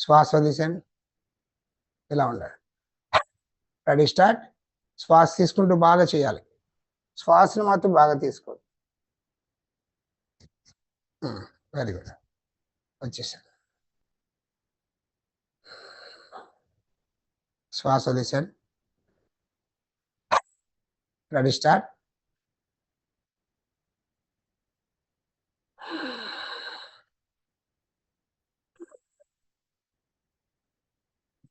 శ్వాస వదిలేసేయండి ఇలా ఉండాలి. రెడీ స్టార్ట్ శ్వాస తీసుకుంటూ బాగా చేయాలి. శ్వాసను మాత్రం బాగా తీసుకోండి వెరీ hmm, గుడ్ వచ్చేసాడు శ్వాస వదిలేసాడు రెడీ స్టార్ట్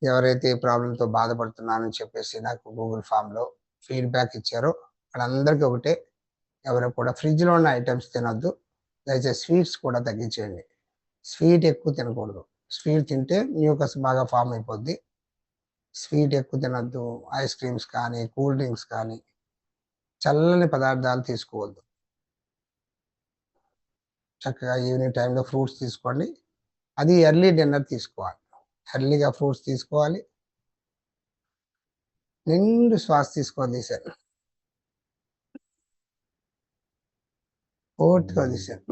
ఎవరైతే ఈ ప్రాబ్లంతో బాధపడుతున్నానని చెప్పేసి నాకు గూగుల్ ఫామ్లో ఫీడ్బ్యాక్ ఇచ్చారో వాళ్ళందరికీ ఒకటే ఎవరు కూడా ఫ్రిడ్జ్లో ఉన్న ఐటమ్స్ తినొద్దు. దయచేసి స్వీట్స్ కూడా తగ్గించేయండి. స్వీట్ ఎక్కువ తినకూడదు. స్వీట్ తింటే మ్యూకస్ బాగా ఫామ్ అయిపోద్ది. స్వీట్ ఎక్కువ తినొద్దు. ఐస్ క్రీమ్స్ కానీ కూల్ డ్రింక్స్ కానీ చల్లని పదార్థాలు తీసుకోవద్దు. చక్కగా ఈవినింగ్ టైంలో ఫ్రూట్స్ తీసుకోండి. అది ఎర్లీ డిన్నర్ తీసుకోవాలి. ఎర్లీగా ఫ్రూట్స్ తీసుకోవాలి. నిండు శ్వాస తీసుకొని సార్ పూర్తిగా తీసారు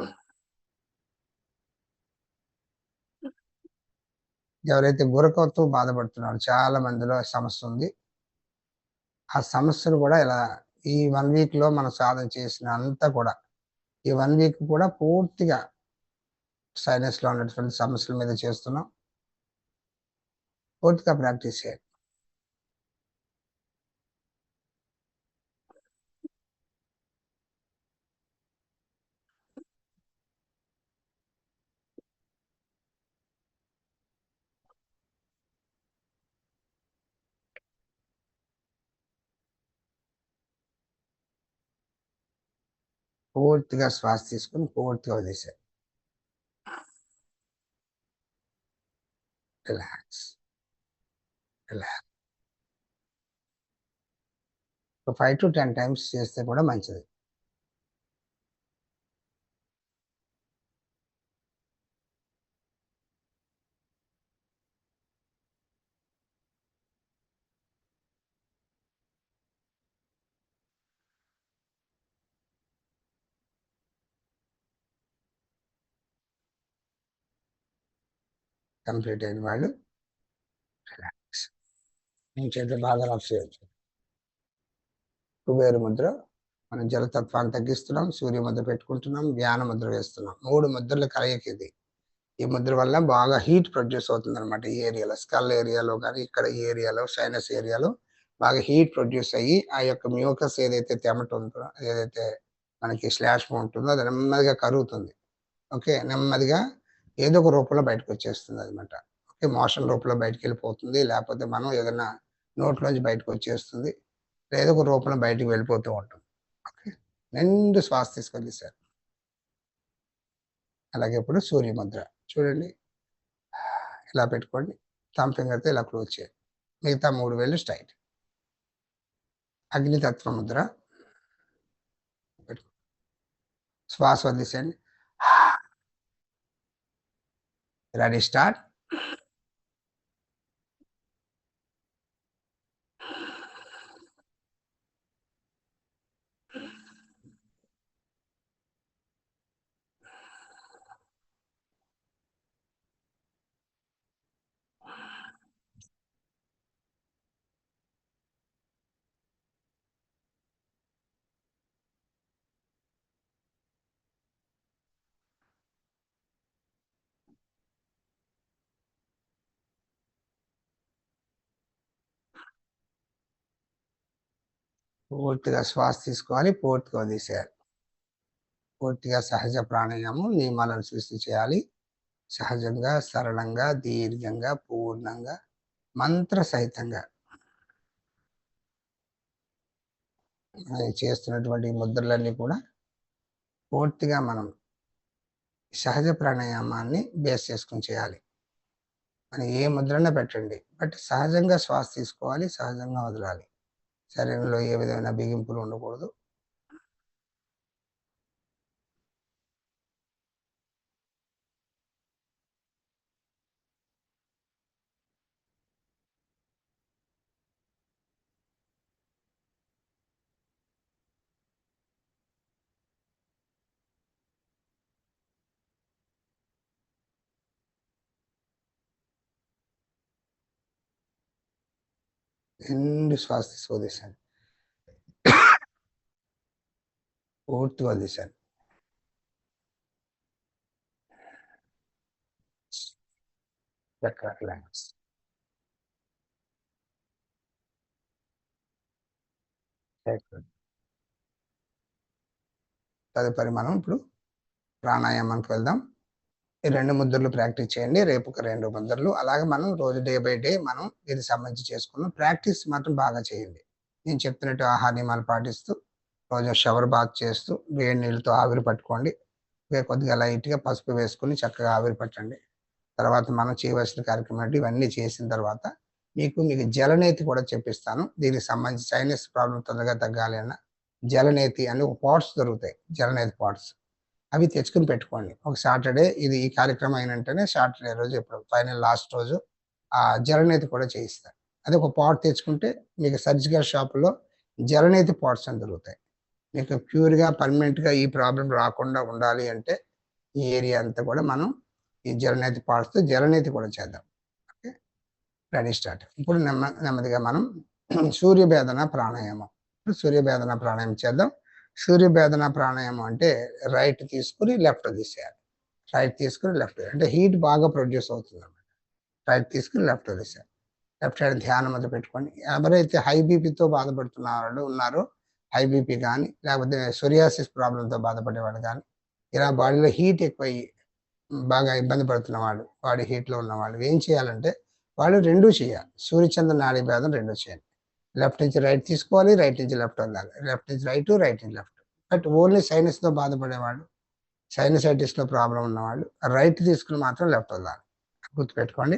ఎవరైతే గురకతో బాధపడుతున్నారో చాలా మందిలో సమస్య ఉంది. ఆ సమస్యను కూడా ఇలా ఈ వన్ వీక్లో మనం సాధన చేసిన అంతా కూడా ఈ వన్ వీక్ కూడా పూర్తిగా సైనస్లో ఉన్నటువంటి సమస్యల మీద చేస్తున్నాం. పూర్తిగా ప్రాక్టీస్ చేయాలి పూర్తిగా శ్వాస తీసుకుని పూర్తిగా వదిలేసారు relax five to ten times చేస్తే కూడా మంచిది. కంప్లీట్ అయిన వాళ్ళు నేను చేత బాగా అప్సేయచ్చు కుబేరు ముద్ర మనం జలతత్వాన్ని తగ్గిస్తున్నాం సూర్య ముద్ర పెట్టుకుంటున్నాం వ్యాన ముద్ర వేస్తున్నాం. మూడు ముద్రల కలయిక ఇది ఈ ముద్ర వల్ల బాగా హీట్ ప్రొడ్యూస్ అవుతుంది అనమాట ఈ ఏరియాలో. స్కల్ ఏరియాలో కానీ ఇక్కడ ఈ ఏరియాలో సైనస్ ఏరియాలో బాగా హీట్ ప్రొడ్యూస్ అయ్యి ఆ యొక్క మ్యూకస్ ఏదైతే తెమట ఉంటుందో ఏదైతే మనకి స్లాష్ ఉంటుందో అది నెమ్మదిగా కరుగుతుంది. ఓకే? నెమ్మదిగా ఏదో ఒక రూపంలో బయటకు వచ్చేస్తుంది అనమాట ఓకే? మోషన్ రూపంలో బయటకు వెళ్ళిపోతుంది. లేకపోతే మనం ఏదైనా నోట్లోంచి బయటకు వచ్చేస్తుంది లేదా ఒక రూపంలో బయటకు వెళ్ళిపోతూ ఉంటాం ఓకే? నిండు శ్వాస తీసుకొని సార్ అలాగే ఇప్పుడు సూర్య ముద్ర చూడండి. ఇలా పెట్టుకోండి. థమ్ ఫింగర్తో ఇలా క్లోజ్ చేయండి. మిగతా మూడు వేలు స్ట్రైట్. అగ్నితత్వ ముద్ర. శ్వాస వదిలేసేయండి. రెడీ స్టార్ట్ పూర్తిగా శ్వాస తీసుకోవాలి పూర్తిగా వదిలేసేయాలి. పూర్తిగా సహజ ప్రాణాయామం నియమాలను సృష్టి చేయాలి. సహజంగా సరళంగా దీర్ఘంగా పూర్ణంగా మంత్ర సహితంగా చేస్తున్నటువంటి ముద్రలన్నీ కూడా పూర్తిగా మనం సహజ ప్రాణాయామాన్ని బేస్ చేసుకుని చేయాలి. మనం ఏ ముద్రన పెట్టండి బట్ సహజంగా శ్వాస తీసుకోవాలి సహజంగా వదలాలి. శరీరంలో ఏ విధమైన బిగింపులు ఉండకూడదు. రెండు శ్వాస తీసి వదిలేశాను పూర్తిగా వదిలేశాను చక్కగా రిలాక్స్ తదుపరి మనం ఇప్పుడు ప్రాణాయామానికి వెళ్దాం. ఈ రెండు ముద్రలు ప్రాక్టీస్ చేయండి. రేపు ఒక రెండు ముద్రలు. అలాగే మనం రోజు డే బై డే మనం దీనికి సంబంధించి చేసుకున్నాం ప్రాక్టీస్ మాత్రం బాగా చేయండి. నేను చెప్తున్నట్టు ఆహార నియమాలు పాటిస్తూ రోజు షవర్ బాత్ చేస్తూ వేడి నీళ్ళతో ఆవిరి పట్టుకోండి. కొద్దిగా లైట్గా పసుపు వేసుకుని చక్కగా ఆవిరి పట్టండి. తర్వాత మనం చేయవలసిన కార్యక్రమం ఇవన్నీ చేసిన తర్వాత మీకు మీకు జలనేతి కూడా చెప్పిస్తాను. దీనికి సంబంధించి సైనస్ ప్రాబ్లం తొందరగా తగ్గాలి అన్న జలనేతి అని ఒక పాట్స్ దొరుకుతాయి. జలనేతి పాట్స్ అవి తెచ్చుకుని పెట్టుకోండి. ఒక సాటర్డే ఇది ఈ కార్యక్రమం అయినంటేనే సాటర్డే రోజు ఇప్పుడు ఫైనల్ లాస్ట్ రోజు ఆ జలనేతి కూడా చేయిస్తారు. అది ఒక పాట్ తెచ్చుకుంటే మీకు సర్జికల్ షాప్లో జలనేతి పాట్స్ అని దొరుకుతాయి. మీకు ప్యూర్గా పర్మనెంట్గా ఈ ప్రాబ్లం రాకుండా ఉండాలి అంటే ఈ ఏరియా అంతా కూడా మనం ఈ జలనేతి పాట్స్తో జలనేతి కూడా చేద్దాం. ఓకే? Ready start. ఇప్పుడు నెమ్మ నెమ్మదిగా మనం సూర్యభేదన ప్రాణాయామం. ఇప్పుడు సూర్యభేదన ప్రాణాయామం చేద్దాం. సూర్యభేదన ప్రాణాయామం అంటే రైట్ తీసుకుని లెఫ్ట్ తీసేయాలి. రైట్ తీసుకుని లెఫ్ట్ అంటే హీట్ బాగా ప్రొడ్యూస్ అవుతుంది అనమాట రైట్ తీసుకుని లెఫ్ట్ తీసేయాలి. లెఫ్ట్ సైడ్ ధ్యానం అది పెట్టుకొని ఎవరైతే హై బీపీతో బాధపడుతున్న వాళ్ళు ఉన్నారో హై బీపీ కానీ లేకపోతే సొరియాసిస్ ప్రాబ్లంతో బాధపడే వాళ్ళు కానీ ఇలా బాడీలో హీట్ ఎక్కువయ్యి బాగా ఇబ్బంది పడుతున్న వాళ్ళు బాడీ హీట్లో ఉన్న వాళ్ళు ఏం చేయాలంటే వాళ్ళు రెండూ చేయాలి. సూర్యచంద్ర నాడీ భేదం రెండూ చేయాలి. లెఫ్ట్ నుంచి రైట్ తీసుకోవాలి రైట్ నుంచి లెఫ్ట్ వెళ్ళాలి లెఫ్ట్ నుంచి రైట్ రైట్ నుంచి లెఫ్ట్. బట్ ఓన్లీ సైనస్తో బాధపడేవాళ్ళు సైనసైటిస్లో ప్రాబ్లం ఉన్నవాళ్ళు రైట్ తీసుకుని మాత్రం లెఫ్ట్ వెళ్ళాలి గుర్తుపెట్టుకోండి.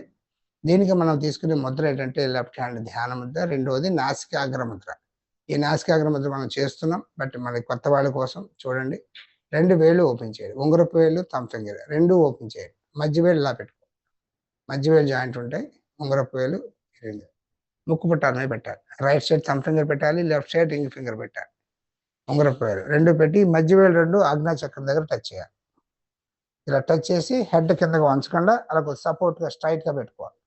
దీనికి మనం తీసుకునే ముద్ర ఏంటంటే లెఫ్ట్ హ్యాండ్ ధ్యాన ముద్ర రెండవది నాసికాగ్ర ముద్ర. ఈ నాసికాగ్ర ముద్ర మనం చేస్తున్నాం బట్ మన కొత్త వాళ్ళ కోసం చూడండి. రెండు వేళ్ళు ఓపెన్ చేయాలి ఉంగరపు వేళ్ళు తమ్ ఫింగర్ రెండు ఓపెన్ చేయండి. మధ్య వేలు ఇలా పెట్టుకో మధ్య వేలు జాయింట్ ఉంటాయి ఉంగరపు వేలు రెండు. ముక్కు పుట్టాల పెట్టాలి. రైట్ సైడ్ తమ్ ఫింగర్ పెట్టాలి లెఫ్ట్ సైడ్ రింగ్ ఫింగర్ పెట్టాలి. ఉంగరపు వేలు రెండు పెట్టి మధ్య వేలు రెండు ఆజ్ఞా చక్రం దగ్గర టచ్ చేయాలి. ఇలా టచ్ చేసి హెడ్ కిందకి వంచకుండా అలా సపోర్ట్గా స్ట్రైట్గా పెట్టుకోవాలి.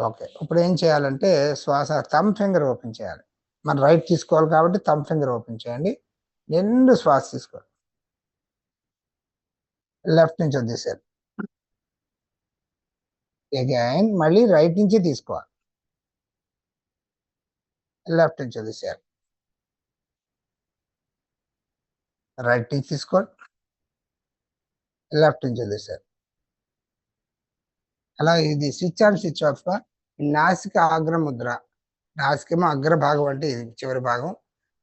ఓకే. ఇప్పుడు ఏం చేయాలంటే శ్వాస తమ్ ఫింగర్ ఓపెన్ చేయాలి. మనం రైట్ తీసుకోవాలి కాబట్టి తమ్ ఫింగర్ ఓపెన్ చేయండి. నిండు శ్వాస తీసుకోవాలి. లెఫ్ట్ నుంచి వదిలేసారు అగైన్ మళ్ళీ రైట్ నుంచి తీసుకోవాలి. లెఫ్ట్ నుంచి వదిలేసారు రైట్ నుంచి తీసుకోండి లెఫ్ట్ నుంచి వదిలేసారు అలా ఇది స్విచ్ ఆన్ స్విచ్ ఆఫ్ నాసిక అగ్రముద్ర నాసికేమో అగ్ర భాగం అంటే ఇది చివరి భాగం.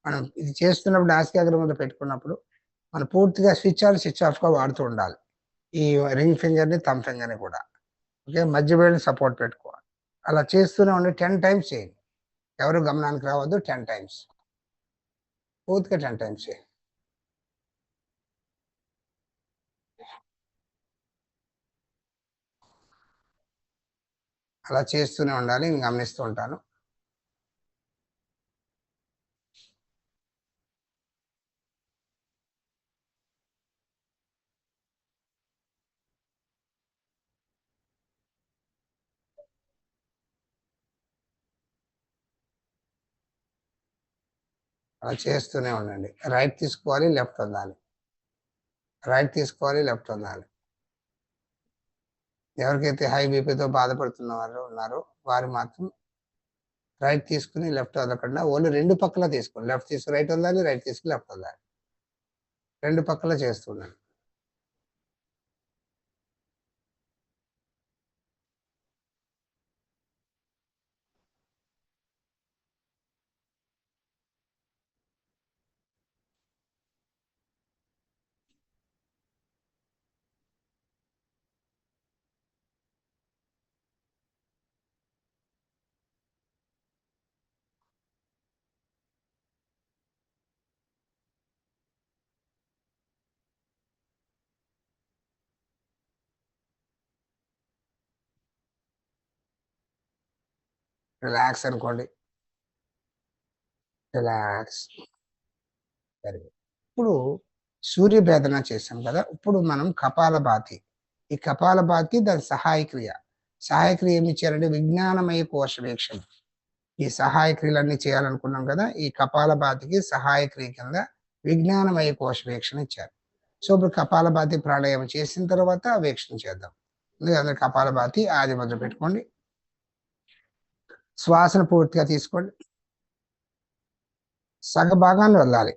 మనం ఇది చేస్తున్నప్పుడు నాసిక అగ్రముద్ర పెట్టుకున్నప్పుడు మనం పూర్తిగా స్విచ్ ఆన్ స్విచ్ ఆఫ్గా వాడుతూ ఉండాలి. ఈ రింగ్ ఫింగర్ని థమ్ ఫింగర్ని కూడా. ఓకే మధ్య వేడిని సపోర్ట్ పెట్టుకోవాలి. అలా చేస్తూనే ఉండి టెన్ టైమ్స్ చేయండి. ఎవరు గమనానికి రావద్దు టెన్ టైమ్స్ పూర్తిగా టెన్ టైమ్స్ అలా చేస్తూనే ఉండాలి నేను గమనిస్తూ ఉంటాను. అలా చేస్తూనే ఉండండి. రైట్ తీసుకోవాలి లెఫ్ట్ వదలాలి. రైట్ తీసుకోవాలి లెఫ్ట్ వదలాలి. ఎవరికైతే హై బీపీతో బాధపడుతున్న వారు ఉన్నారో వారు మాత్రం రైట్ తీసుకుని లెఫ్ట్ వదలకుండా ఓన్లీ రెండు పక్కల తీసుకోండి. లెఫ్ట్ తీసుకుని రైట్ వదలాలి రైట్ తీసుకుని లెఫ్ట్ వదలాలి. రెండు పక్కల చేస్తున్నాను రిలాక్స్ అనుకోండి. రిలాక్స్ వెరీ ఇప్పుడు సూర్యభేదన చేసాం కదా ఇప్పుడు మనం కపాలభాతి. ఈ కపాలభాతి దాని సహాయక్రియ. సహాయక్రియ ఏమి చేయాలంటే విజ్ఞానమయ కోశ వీక్షణ ఈ సహాయక్రియలన్నీ చేయాలనుకున్నాం కదా ఈ కపాలభాతికి సహాయక్రియ కింద విజ్ఞానమయ కోశ వీక్షణ ఇచ్చారు. సో ఇప్పుడు కపాలభాతి ప్రాణాయామం చేసిన తర్వాత వీక్షణ చేద్దాం. అందుకే కపాలభాతి ఆది మొదలు పెట్టుకోండి శ్వాసను పూర్తిగా తీసుకోండి. సగ భాగాన్ని వదలాలి.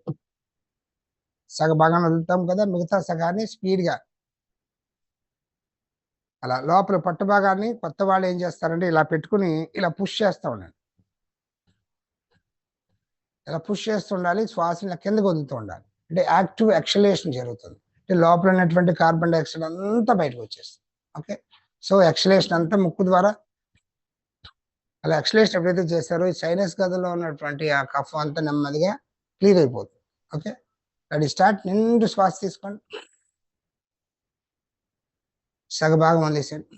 సగ భాగాన్ని వదులుతాం కదా మిగతా సగాన్ని స్పీడ్గా. అలా లోపల పట్టు భాగాన్ని కొత్త వాళ్ళు ఏం చేస్తారంటే ఇలా పెట్టుకుని ఇలా పుష్ చేస్తూ ఉండండి ఇలా పుష్ చేస్తూ ఉండాలి శ్వాసని ఇలా కిందకు వదులుతూ ఉండాలి. అంటే యాక్టివ్ ఎక్సలేషన్ జరుగుతుంది. అంటే లోపల ఉన్నటువంటి కార్బన్ డైఆక్సైడ్ అంతా బయటకు వచ్చేస్తుంది. ఓకే? సో ఎక్సలేషన్ అంతా ముక్కు ద్వారా అలా ఎక్స్లేషన్ ఎప్పుడైతే చేస్తారో ఈ సైనస్ గదిలో ఉన్నటువంటి ఆ కఫ్ అంతా నెమ్మదిగా క్లియర్ అయిపోతుంది. ఓకే? అది స్టార్ట్ నిండు శ్వాస తీసుకోండి. సగభాగం వదిలేసేయండి.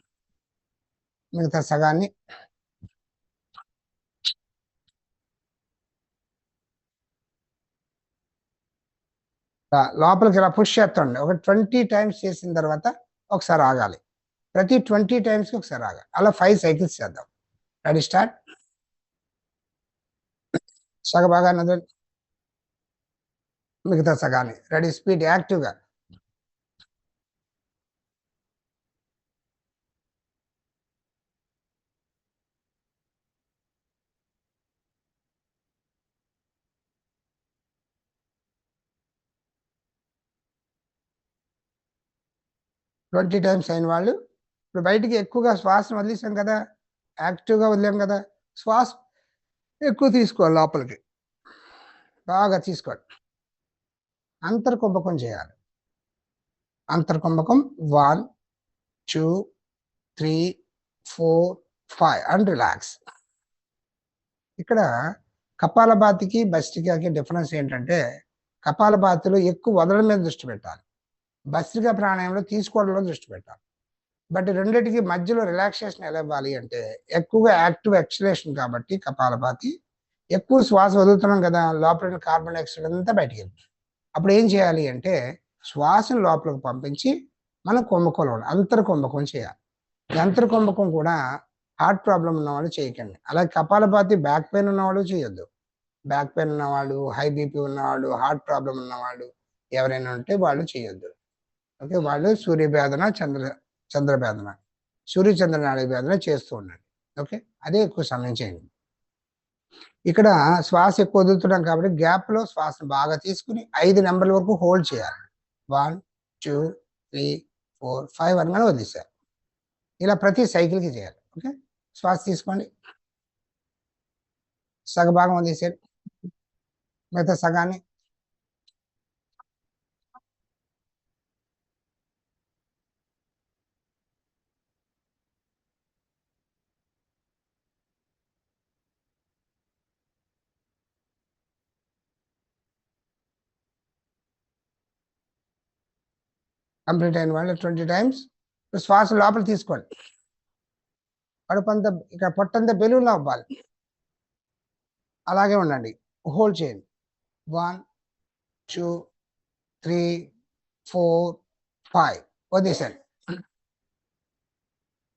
మిగతా సగాన్ని లోపలికి ఇలా పుష్ చేస్తుండే ఒక ట్వంటీ టైమ్స్ చేసిన తర్వాత ఒకసారి ఆగాలి. ప్రతి ట్వంటీ టైమ్స్కి ఒకసారి ఆగాలి. అలా ఫైవ్ సైకిల్స్ చేద్దాం. రెడీ స్టార్ట్ సగ భాగాన్ని వదలండి. మిగతా సగాన్ని రెడీ స్పీడ్ యాక్టివ్గా ట్వంటీ టైమ్స్ అయిన వాళ్ళు ఇప్పుడు బయటికి ఎక్కువగా శ్వాసను వదిలేసాం కదా. యాక్టివ్గా వదిలేం కదా శ్వాస ఎక్కువ తీసుకోవాలి లోపలికి. బాగా తీసుకోవాలి అంతర్కుంభకం చేయాలి. అంతర్కుంభకం one two three four five and relax. ఇక్కడ కపాలభాతికి బస్టికాకి డిఫరెన్స్ ఏంటంటే కపాలభాతిలో ఎక్కువ వదలడం మీద దృష్టి పెట్టాలి. భస్త్రిక ప్రాణాయంలో తీసుకోవడంలో దృష్టి పెట్టాలి. బట్ రెండిటికి మధ్యలో రిలాక్సేషన్ ఎలా ఇవ్వాలి అంటే ఎక్కువగా యాక్టివ్ ఎక్సలేషన్ కాబట్టి కపాలపాతి ఎక్కువ శ్వాస వదులుతున్నాం కదా లోపల కార్బన్ డైఆక్సైడ్ అంతా బయటికి వెళ్తుంది. అప్పుడు ఏం చేయాలి అంటే శ్వాసను లోపలికి పంపించి మనం కుంభకోణం అంతర్ కుంభకం చేయాలి. అంతర్ కుంభకం కూడా హార్ట్ ప్రాబ్లం ఉన్న వాళ్ళు చేయకండి. అలాగే కపాలపాతి బ్యాక్ పెయిన్ ఉన్నవాళ్ళు చేయొద్దు. బ్యాక్ పెయిన్ ఉన్నవాళ్ళు హై బీపీ ఉన్నవాళ్ళు హార్ట్ ప్రాబ్లం ఉన్నవాళ్ళు ఎవరైనా ఉంటే వాళ్ళు చేయొద్దు. ఓకే వాళ్ళు సూర్యభేదన చంద్ర చంద్రభేదన సూర్యచంద్ర నాడి వేదన చేస్తూ ఉండండి ఓకే? అదే ఎక్కువ సమయం చేయండి. ఇక్కడ శ్వాస ఎక్కువ వదులుతున్నాం కాబట్టి గ్యాప్లో శ్వాసను బాగా తీసుకుని ఐదు నెంబర్ల వరకు హోల్డ్ చేయాలి. One two three four five అనగానే వదిలేసారు ఇలా ప్రతి సైకిల్కి కి చేయాలి. ఓకే? శ్వాస తీసుకోండి. సగభాగం వదిలేసారు మిగతా సగాన్ని కంప్లీట్ అయిన వాళ్ళు ట్వంటీ టైమ్స్ శ్వాస లోపల తీసుకోండి కడుపు అంతా ఇక్కడ పొట్టంతా బెలూన్లో అవ్వాలి. అలాగే ఉండండి. హోల్డ్ చేయండి. One two three four five. వదిలేసాను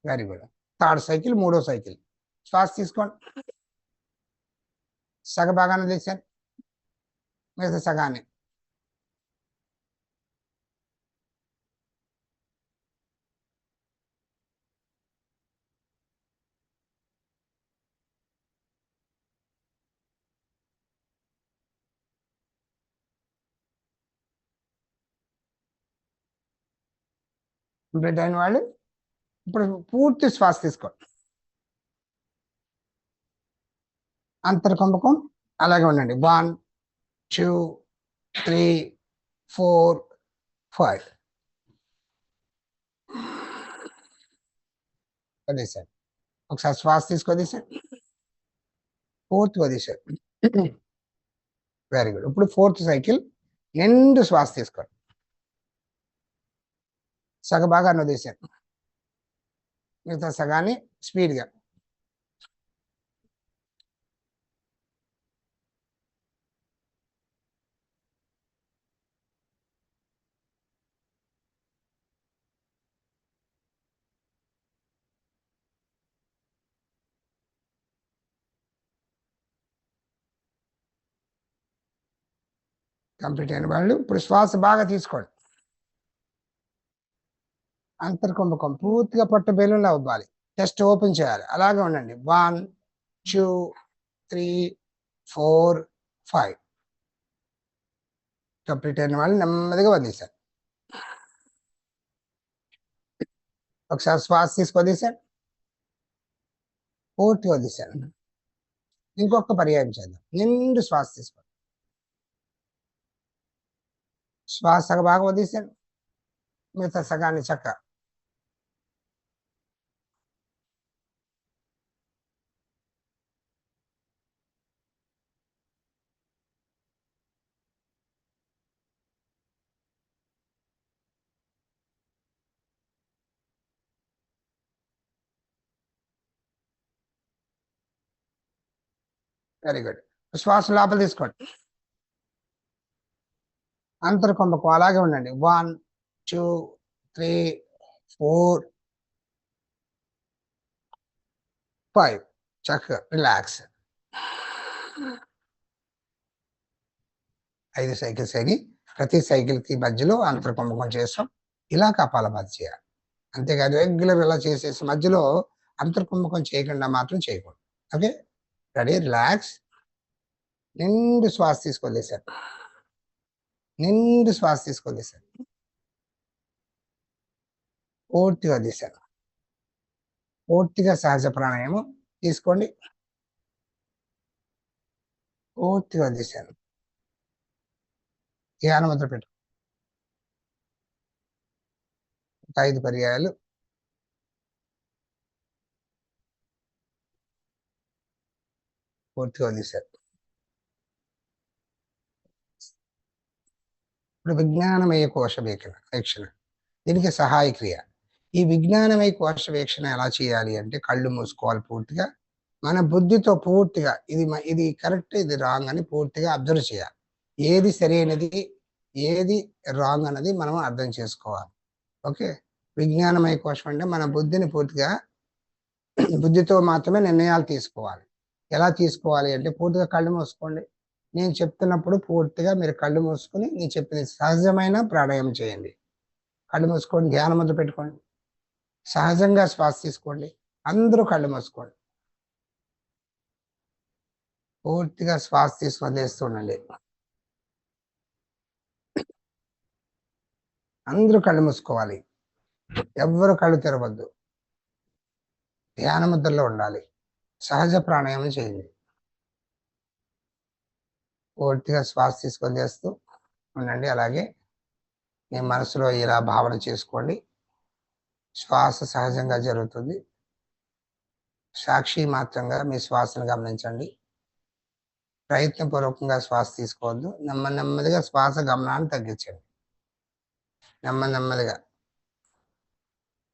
వెరీ గుడ్. థర్డ్ సైకిల్ మూడో సైకిల్. శ్వాస తీసుకోండి. సగ భాగాన్ని తీసాను మిగతా సగాన్ని. కంప్లీట్ అయిన వాళ్ళు ఇప్పుడు పూర్తి శ్వాస తీసుకోండి అంతర్కుంభకం అలాగే ఉండండి. One two three four five. వదిలేసారు ఒకసారి శ్వాస తీసుకొదిసారు ఫోర్త్ వదిలేసారు వెరీ గుడ్ ఇప్పుడు ఫోర్త్ సైకిల్ ఎండ్ శ్వాస తీసుకోండి సగ బాగా వదిలేశారు. మిగతా సగాన్ని స్పీడ్గా. కంప్లీట్ అయిన వాళ్ళు ఇప్పుడు శ్వాస బాగా తీసుకోండి. అంతర్కుంభకం పూర్తిగా పట్టు బెలూన్లో అవ్వాలి. జస్ట్ ఓపెన్ చేయాలి. అలాగే ఉండండి. One two three four five complete అయిన వాళ్ళు నెమ్మదిగా వదిలేశారు. ఒకసారి శ్వాస తీసుకు పూర్తి పూర్తిగా వదిలేశారు. ఇంకొక పర్యాయం చేద్దాం. నిండు శ్వాస తీసుకోండి. శ్వాస బాగా వదిలేశారు. మిగతా సగాన్ని చక్క వెరీ గుడ్ శ్వాస లోపల తీసుకోండి. అంతర్కుంభకం అలాగే ఉండండి. One two three four five చక్కగా రిలాక్స్ ఐదు సైకిల్స్ అయ్యి ప్రతి సైకిల్కి మధ్యలో అంతర్కుంభకం చేస్తాం. ఇలా కపాలపాతి చేయాలి. అంతేకాదు రెగ్యులర్ ఇలా చేసేసి మధ్యలో అంతర్కుంభకం చేయకుండా మాత్రం చేయకూడదు. ఓకే రెడీ రిలాక్స్ నిండు శ్వాస తీసుకోలేసారు నిండు శ్వాస తీసుకోలేసారు పూర్తిగా తీశారు పూర్తిగా సహజ ప్రాణాయామం తీసుకోండి. పూర్తిగా తీశాను ధ్యానముద్ర పెట్టు. ఐదు పర్యాయాలు. పూర్తిగా వదిలేశారు. ఇప్పుడు విజ్ఞానమయ కోశ వీక్షణ. వీక్షణ దీనికి సహాయ క్రియ. ఈ విజ్ఞానమయ కోశ వీక్షణ ఎలా చేయాలి అంటే కళ్ళు మూసుకోవాలి పూర్తిగా. మన బుద్ధితో పూర్తిగా ఇది ఇది కరెక్ట్ ఇది రాంగ్ అని పూర్తిగా అబ్జర్వ్ చేయాలి. ఏది సరైనది ఏది రాంగ్ అన్నది మనం అర్థం చేసుకోవాలి. ఓకే? విజ్ఞానమయ కోశం అంటే మన బుద్ధిని పూర్తిగా బుద్ధితో మాత్రమే నిర్ణయాలు తీసుకోవాలి. ఎలా తీసుకోవాలి అంటే పూర్తిగా కళ్ళు మూసుకోండి. నేను చెప్తున్నప్పుడు పూర్తిగా మీరు కళ్ళు మూసుకొని నేను చెప్పిన సహజమైన ప్రాణాయామం చేయండి. కళ్ళు మూసుకోండి ధ్యానం మొదలు పెట్టుకోండి. సహజంగా శ్వాస తీసుకోండి. అందరూ కళ్ళు మూసుకోండి. పూర్తిగా శ్వాస తీసుకొని వదిలేస్తుండండి అందరూ కళ్ళు మూసుకోవాలి. ఎవ్వరు కళ్ళు తెరవద్దు. ధ్యాన ముద్రలో ఉండాలి. సహజ ప్రాణాయామం చేయండి. పూర్తిగా శ్వాస తీసుకొని చేస్తూ ఉండండి. అలాగే మీ మనసులో ఇలా భావన చేసుకోండి. శ్వాస సహజంగా జరుగుతుంది. సాక్షి మాత్రంగా మీ శ్వాసను గమనించండి. ప్రయత్నపూర్వకంగా శ్వాస తీసుకోవద్దు. నెమ్మ నెమ్మదిగా శ్వాస గమనాన్ని తగ్గించండి. నెమ్మ నెమ్మదిగా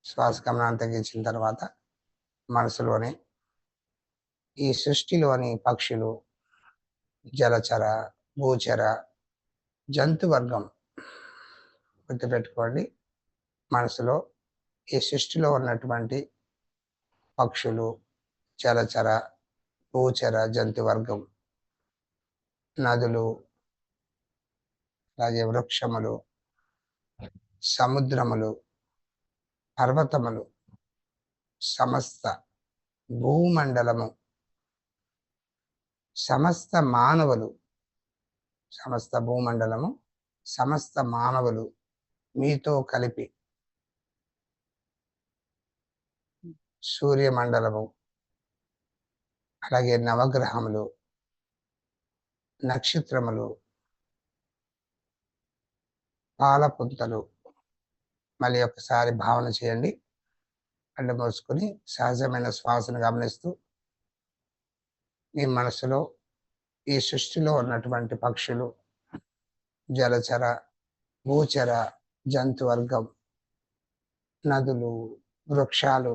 శ్వాస గమనాన్ని తగ్గించిన తర్వాత మనసులోనే ఈ సృష్టిలోని పక్షులు జలచర భూచర జంతువర్గం గుర్తుపెట్టుకోండి. మనసులో ఈ సృష్టిలో ఉన్నటువంటి పక్షులు జలచర భూచర జంతువర్గం నదులు అలాగే వృక్షములు సముద్రములు పర్వతములు సమస్త భూమండలము సమస్త మానవులు సమస్త భూమండలము సమస్త మానవులు మీతో కలిపి సూర్యమండలము అలాగే నవగ్రహములు నక్షత్రములు పాలపుంతలు మళ్ళీ ఒకసారి భావన చేయండి. కళ్ళు మోసుకొని సహజమైన శ్వాసను గమనిస్తూ మీ మనసులో ఈ సృష్టిలో ఉన్నటువంటి పక్షులు జలచర భూచర జంతు వర్గం నదులు వృక్షాలు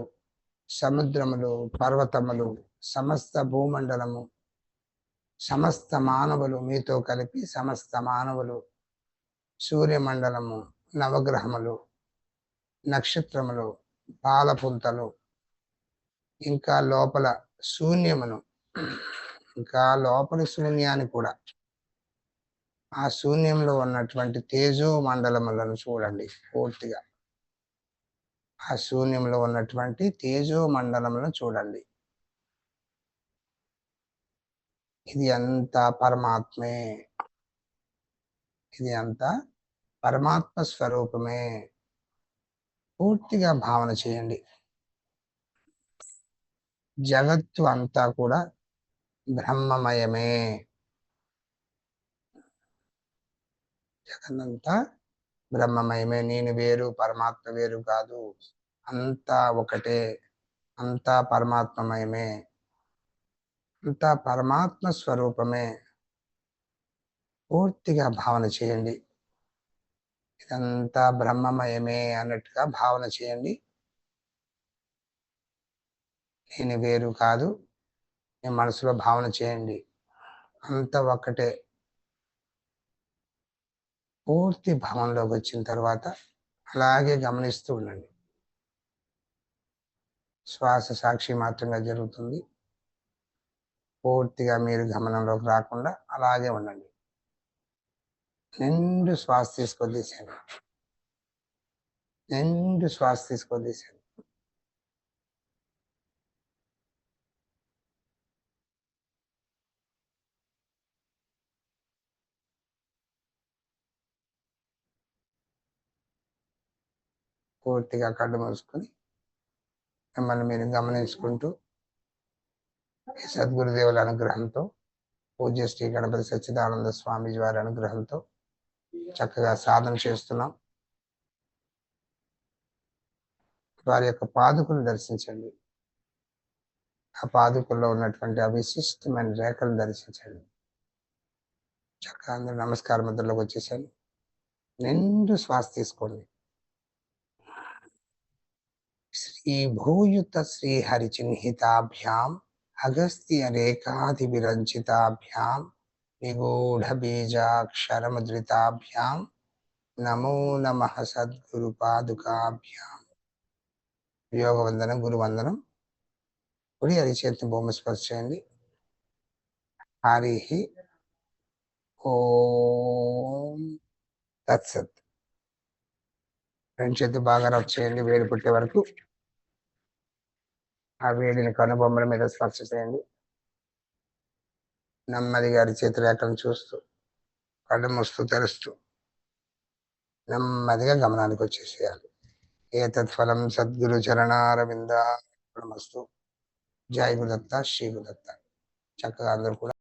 సముద్రములు పర్వతములు సమస్త భూమండలము సమస్త మానవులు మీతో కలిపి సమస్త మానవులు సూర్యమండలము నవగ్రహములు నక్షత్రములు పాలపుంతలు ఇంకా లోపల శూన్యమును ఇంకా లోపలి శూన్యాన్ని కూడా. ఆ శూన్యంలో ఉన్నటువంటి తేజో మండలములను చూడండి పూర్తిగా. ఆ శూన్యంలో ఉన్నటువంటి తేజో మండలములను చూడండి. ఇది అంతా పరమాత్మే. ఇది అంతా పరమాత్మ స్వరూపమే. పూర్తిగా భావన చేయండి. జగత్తు అంతా కూడా బ్రహ్మమయమే. జగన్నంతా బ్రహ్మమయమే నేను వేరు పరమాత్మ వేరు కాదు. అంతా ఒకటే అంతా పరమాత్మమయమే. అంతా పరమాత్మ స్వరూపమే. పూర్తిగా భావన చేయండి. ఇదంతా బ్రహ్మమయమే అన్నట్టుగా భావన చేయండి. నేను వేరు కాదు. మీ మనసులో భావన చేయండి. అంత ఒక్కటే. పూర్తి భావంలోకి వచ్చిన తర్వాత అలాగే గమనిస్తూ ఉండండి. శ్వాస సాక్షి మాత్రంగా జరుగుతుంది. పూర్తిగా మీరు గమనంలోకి రాకుండా అలాగే ఉండండి. నిండు శ్వాస తీసుకొద్దేశాను నిండు శ్వాస తీసుకొద్దేశాను పూర్తిగా కళ్ళు మూసుకొని మిమ్మల్ని మీరు గమనించుకుంటూ ఈ సద్గురుదేవుల అనుగ్రహంతో పూజ్య శ్రీ గణపతి సచ్చిదానంద స్వామీజీ వారి అనుగ్రహంతో చక్కగా సాధన చేస్తున్నాం. వారి యొక్క పాదుకులు దర్శించండి. ఆ పాదుకుల్లో ఉన్నటువంటి ఆ విశిష్టమైన రేఖలు దర్శించండి. చక్కగా అందరూ నమస్కార ముద్రలోకి వచ్చేసాను నిండు శ్వాస తీసుకోండి. ఈ భూయుత శ్రీహరి చిహ్నితాభ్యాం అగస్త్య రేఖాది విరంచితాభ్యాం నిగూఢ బీజాక్షరముద్రితాభ్యాం నమో నమ సద్గురు పాదుకాభ్యాం యోగవందనం గురువందనం. కుడి అరిచేతిని భూమి స్పర్శ చేయండి. హరి ఓం తత్సత్. రెండు చేతి బాగా రబ్ చేయండి వేడి పుట్టే వరకు. ఆ వేడిని కనుబొమ్మల మీద స్పర్శ చేయండి. నెమ్మదిగా అరిచేతి చూస్తూ కళ్ళు మూస్తూ తెరుస్తూ నెమ్మదిగా గమనానికి వచ్చేసేయాలి. ఏతత్ఫలం సద్గురు చరణారవింద మస్తు జై గురుదత్త శ్రీ గురుదత్త. చక్కగా అందరూ కూడా